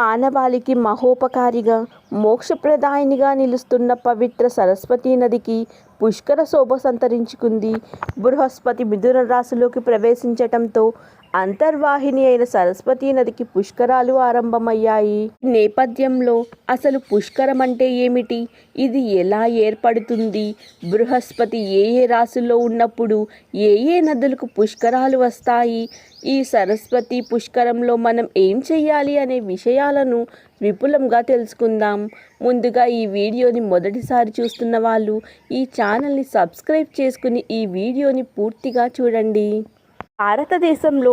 మానవాళికి మహోపకారిగా మోక్షప్రదాయినిగా నిలుస్తున్న పవిత్ర సరస్వతీ నదికి పుష్కర శోభ సంతరించుకుంది. బృహస్పతి మిథున రాశిలోకి ప్రవేశించటంతో అంతర్వాహిని అయిన సరస్వతీ నదికి పుష్కరాలు ఆరంభమయ్యాయి. నేపథ్యంలో అసలు పుష్కరం అంటే ఏమిటి? ఇది ఎలా ఏర్పడుతుంది? బృహస్పతి ఏ ఏ రాశుల్లో ఉన్నప్పుడు ఏ ఏ నదులకు పుష్కరాలు వస్తాయి? ఈ సరస్వతి పుష్కరంలో మనం ఏం చేయాలి అనే విషయాలను విపులంగా తెలుసుకుందాం. ముందుగా ఈ వీడియోని మొదటిసారి చూస్తున్న వాళ్ళు ఈ ఛానల్ని సబ్స్క్రైబ్ చేసుకుని ఈ వీడియోని పూర్తిగా చూడండి. భారతదేశంలో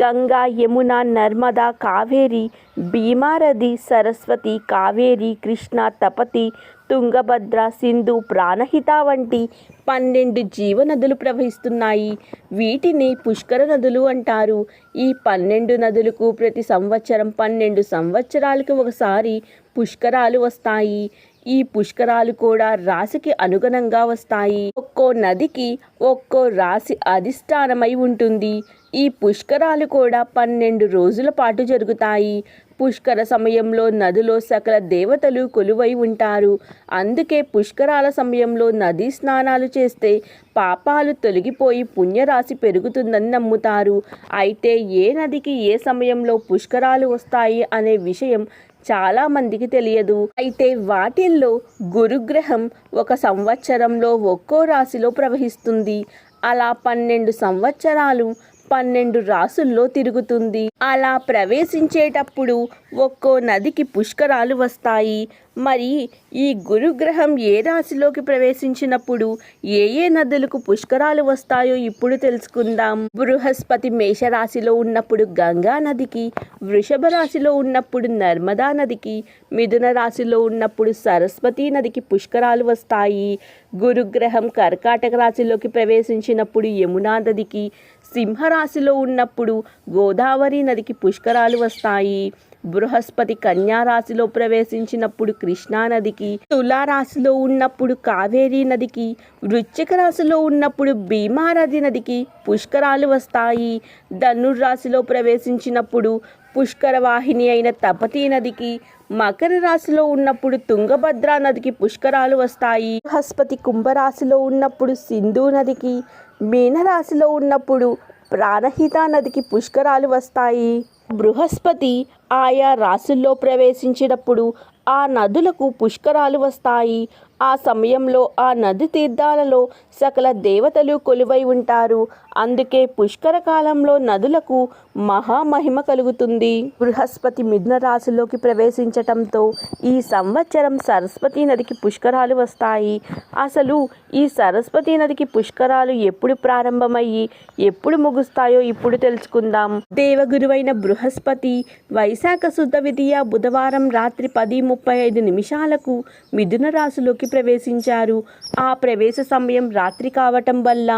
గంగా యమున నర్మదా కావేరి భీమారథి సరస్వతి కావేరి కృష్ణ తపతి తుంగభద్ర సింధు ప్రాణహిత వంటి పన్నెండు జీవనదులు ప్రవహిస్తున్నాయి. వీటిని పుష్కర నదులు అంటారు. ఈ పన్నెండు నదులకు ప్రతి సంవత్సరం పన్నెండు సంవత్సరాలకు ఒకసారి పుష్కరాలు వస్తాయి. ఈ పుష్కరాలు కూడా రాశికి అనుగుణంగా వస్తాయి. ఒక్కో నదికి ఒక్కో రాశి అధిష్టానమై ఉంటుంది. ఈ పుష్కరాలు కూడా పన్నెండు రోజుల పాటు జరుగుతాయి. పుష్కర సమయంలో నదిలో సకల దేవతలు కొలువై ఉంటారు. అందుకే పుష్కరాల సమయంలో నదీ స్నానాలు చేస్తే పాపాలు తొలగిపోయి పుణ్యరాశి పెరుగుతుందని నమ్ముతారు. అయితే ఏ నదికి ఏ సమయంలో పుష్కరాలు వస్తాయి అనే విషయం చాలా మందికి తెలియదు. అయితే వాటిల్లో గురుగ్రహం ఒక సంవత్సరంలో ఒక్కో రాశిలో ప్రవహిస్తుంది. అలా పన్నెండు సంవత్సరాలు పన్నెండు రాసుల్లో తిరుగుతుంది. అలా ప్రవేశించేటప్పుడు ఒక్కో నదికి పుష్కరాలు వస్తాయి. మరి ఈ గురుగ్రహం ఏ రాశిలోకి ప్రవేశించినప్పుడు ఏ ఏ నదులకు పుష్కరాలు వస్తాయో ఇప్పుడు తెలుసుకుందాం. బృహస్పతి మేషరాశిలో ఉన్నప్పుడు గంగా నదికి వృషభ రాశిలో ఉన్నప్పుడు నర్మదా నదికి మిథున రాశిలో ఉన్నప్పుడు సరస్వతి నదికి పుష్కరాలు వస్తాయి. గురుగ్రహం కర్కాటక రాశిలోకి ప్రవేశించినప్పుడు యమునా నదికి సింహరాశిలో ఉన్నప్పుడు గోదావరి నదికి పుష్కరాలు వస్తాయి. బృహస్పతి కన్యా రాశిలో ప్రవేశించినప్పుడు కృష్ణా నదికి ఉన్నప్పుడు కావేరీ నదికి వృశ్చిక రాశిలో ఉన్నప్పుడు భీమానది నదికి పుష్కరాలు వస్తాయి. ధనుర్ రాశిలో ప్రవేశించినప్పుడు పుష్కరవాహిని అయిన తపతీ నదికి మకర రాశిలో ఉన్నప్పుడు తుంగభద్ర నదికి పుష్కరాలు వస్తాయి. బృహస్పతి కుంభరాశిలో ఉన్నప్పుడు సింధు నదికి మీనరాశిలో ఉన్నప్పుడు ప్రాణహిత నదికి పుష్కరాలు వస్తాయి. బృహస్పతి ఆయా రాశుల్లో ప్రవేశించినప్పుడు ఆ నదులకు పుష్కరాలు వస్తాయి. ఆ సమయంలో ఆ నది తీర్థాలలో సకల దేవతలు కొలువై ఉంటారు. అందుకే పుష్కర కాలంలో నదులకు మహామహిమ కలుగుతుంది. బృహస్పతి మిథున రాశిలోకి ప్రవేశించటంతో ఈ సంవత్సరం సరస్వతి నదికి పుష్కరాలు వస్తాయి. అసలు ఈ సరస్వతి నదికి పుష్కరాలు ఎప్పుడు ప్రారంభమయ్యి ఎప్పుడు ముగుస్తాయో ఇప్పుడు తెలుసుకుందాం. దేవగురువైన బృహస్పతి వైశాఖ శుద్ధ విధియ బుధవారం రాత్రి పది ముప్పై ఐదు నిమిషాలకు మిథున రాశిలోకి ప్రవేశించారు. ఆ ప్రవేశ సమయం రాత్రి కావటం వల్ల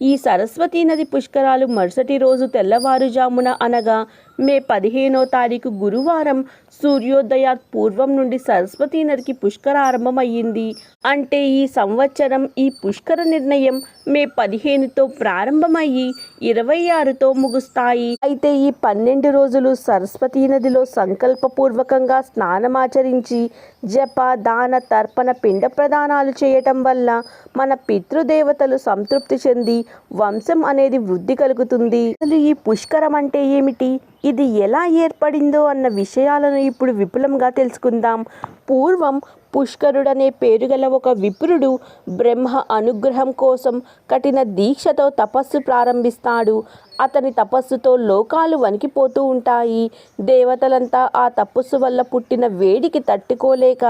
ఈ సరస్వతీ నది పుష్కరాలు మరుసటి రోజు తెల్లవారుజామున అనగా మే పదిహేనో తారీఖు గురువారం సూర్యోదయ పూర్వం నుండి సరస్వతీ నదికి పుష్కరారంభమయ్యింది. అంటే ఈ సంవత్సరం ఈ పుష్కర నిర్ణయం మే పదిహేనుతో ప్రారంభమయ్యి ఇరవై ఆరుతో ముగుస్తాయి. అయితే ఈ పన్నెండు రోజులు సరస్వతీ నదిలో సంకల్పపూర్వకంగా స్నానమాచరించి జప దాన తర్పణ పిండ ప్రదానాలు చేయటం వల్ల మన పితృదేవతలు సంతృప్తి చెంది వంశం అనేది వృద్ధి కలుగుతుంది. అసలు ఈ పుష్కరం అంటే ఏమిటి? ఇది ఎలా ఏర్పడిందో అన్న విషయాలను ఇప్పుడు విపులంగా తెలుసుకుందాం. పూర్వం పుష్కరుడనే పేరు గల ఒక విప్రుడు బ్రహ్మ అనుగ్రహం కోసం కఠిన దీక్షతో తపస్సు ప్రారంభిస్తాడు. అతని తపస్సుతో లోకాలు వణికిపోతూ ఉంటాయి. దేవతలంతా ఆ తపస్సు వల్ల పుట్టిన వేడికి తట్టుకోలేక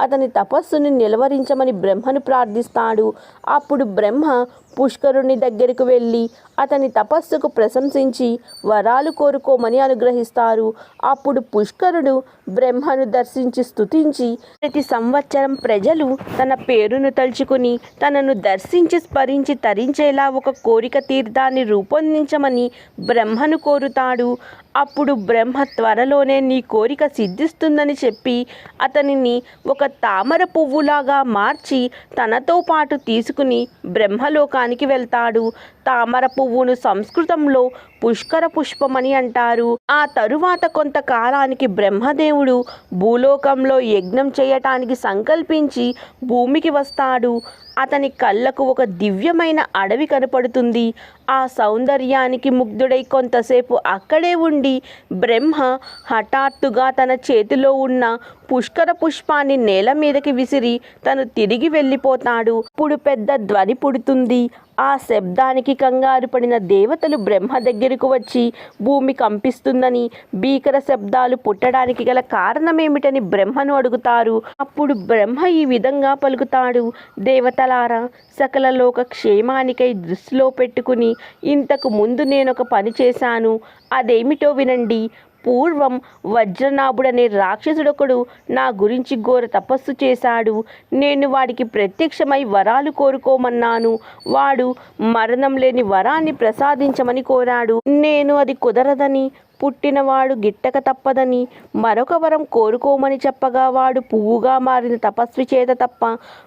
అతని తపస్సుని నిలవరించమని బ్రహ్మను ప్రార్థిస్తాడు. అప్పుడు బ్రహ్మ పుష్కరుని దగ్గరకు వెళ్ళి అతని తపస్సుకు ప్రశంసించి వరాలు కోరుకోమని అనుగ్రహిస్తారు. అప్పుడు పుష్కరుడు బ్రహ్మను దర్శించి స్థుతించి ప్రతి సంవత్సరం ప్రజలు తన పేరును తలుచుకుని తనను దర్శించి స్మరించి తరించేలా ఒక కోరిక తీర్థాన్ని రూపొందించమని బ్రహ్మను కోరుతాడు. అప్పుడు బ్రహ్మ త్వరలోనే నీ కోరిక సిద్ధిస్తుందని చెప్పి అతనిని ఒక తామర పువ్వులాగా మార్చి తనతో పాటు తీసుకుని బ్రహ్మలోకానికి వెళ్తాడు. తామర పువ్వును సంస్కృతంలో పుష్కర పుష్పమని అంటారు. ఆ తరువాత కొంతకాలానికి బ్రహ్మదేవుడు భూలోకంలో యజ్ఞం చేయటానికి సంకల్పించి భూమికి వస్తాడు. అతని కళ్ళకు ఒక దివ్యమైన అడవి కనపడుతుంది. ఆ సౌందర్యానికి ముగ్ధుడై కొంతసేపు అక్కడే ఉండి బ్రహ్మ హఠాత్తుగా తన చేతిలో ఉన్న పుష్కర పుష్పాన్ని నేల మీదకి విసిరి తను తిరిగి వెళ్ళిపోతాడు. ఇప్పుడు పెద్ద ధ్వని పుడుతుంది. ఆ శబ్దానికి కంగారు పడిన దేవతలు బ్రహ్మ దగ్గరకు వచ్చి భూమి కంపిస్తుందని భీకర శబ్దాలు పుట్టడానికి గల కారణమేమిటని బ్రహ్మను అడుగుతారు. అప్పుడు బ్రహ్మ ఈ విధంగా పలుకుతాడు. దేవతలారా సకల లోక క్షేమానికై దృష్టిలో పెట్టుకుని ఇంతకు ముందు నేను ఒక పని చేశాను. అదేమిటో వినండి. పూర్వం వజ్రనాభుడనే రాక్షసుడొకడు నా గురించి ఘోర తపస్సు చేశాడు. నేను వాడికి ప్రత్యక్షమై వరాలు కోరుకోమన్నాను. వాడు మరణం లేని వరాన్ని ప్రసాదించమని కోరాడు. నేను అది కుదరదని పుట్టినవాడు గిట్టక తప్పదని మరొక వరం కోరుకోమని చెప్పగా వాడు పువ్వుగా మారిన తపస్వి చేత తప్ప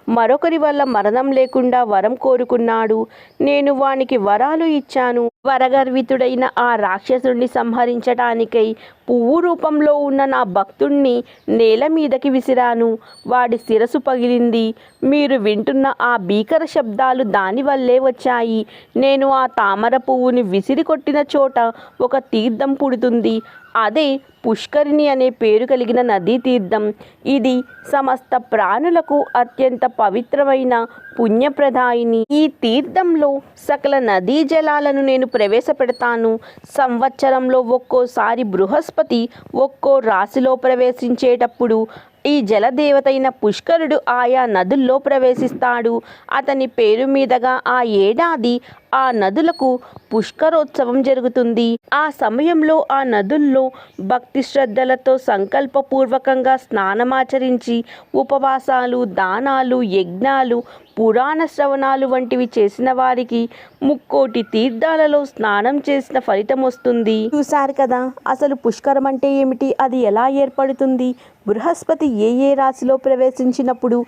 మరొకరి వల్ల మరణం లేకుండా వరం కోరుకున్నాడు. నేను వానికి వరాలు ఇచ్చాను. వరగర్వితుడైన ఆ రాక్షసుడిని సంహరించటానికై పువ్వు రూపంలో ఉన్న నా భక్తుణ్ణి నేల మీదకి విసిరాను. వాడి శిరసు పగిలింది. మీరు వింటున్న ఆ భీకర శబ్దాలు దానివల్లే వచ్చాయి. నేను ఆ తామర పువ్వుని విసిరి కొట్టిన చోట ఒక తీర్థం పుడుతుంది. అదే పుష్కరిణి అనే పేరు కలిగిన నదీ తీర్థం. ఇది సమస్త ప్రాణులకు అత్యంత పవిత్రమైన పుణ్యప్రదాయిని. ఈ తీర్థంలో సకల నదీ జలాలను నేను ప్రవేశపెడతాను. సంవత్సరంలో ఒక్కోసారి బృహస్పతి ఒక్కో రాశిలో ప్రవేశించేటప్పుడు ఈ జలదేవతైన పుష్కరుడు ఆయా నదుల్లో ప్రవేశిస్తాడు. అతని పేరు మీదుగా ఆ ఏడాది ఆ నదులకు పుష్కరోత్సవం జరుగుతుంది. ఆ సమయంలో ఆ నదుల్లో భక్తి శ్రద్ధలతో సంకల్పపూర్వకంగా స్నానమాచరించి ఉపవాసాలు దానాలు యజ్ఞాలు పురాణ శ్రవణాలు వంటివి చేసిన వారికి ముక్కోటి తీర్థాలలో స్నానం చేసిన ఫలితం వస్తుంది. చూశారు కదా అసలు పుష్కరం అంటే ఏమిటి? అది ఎలా ఏర్పడుతుంది? బృహస్పతి ఏ ఏ రాశిలో ప్రవేశించినప్పుడు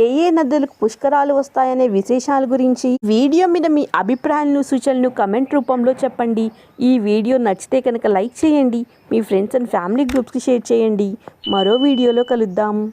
ఏ ఏ నదులకు పుష్కరాలు వస్తాయనే విశేషాల గురించి వీడియో మీద మీ అభిప్రాయాలను సూచనలు కమెంట్ రూపంలో చెప్పండి. ఈ వీడియో నచ్చితే కనుక లైక్ చేయండి. మీ ఫ్రెండ్స్ అండ్ ఫ్యామిలీ గ్రూప్స్కి షేర్ చేయండి. మరో వీడియోలో కలుద్దాం.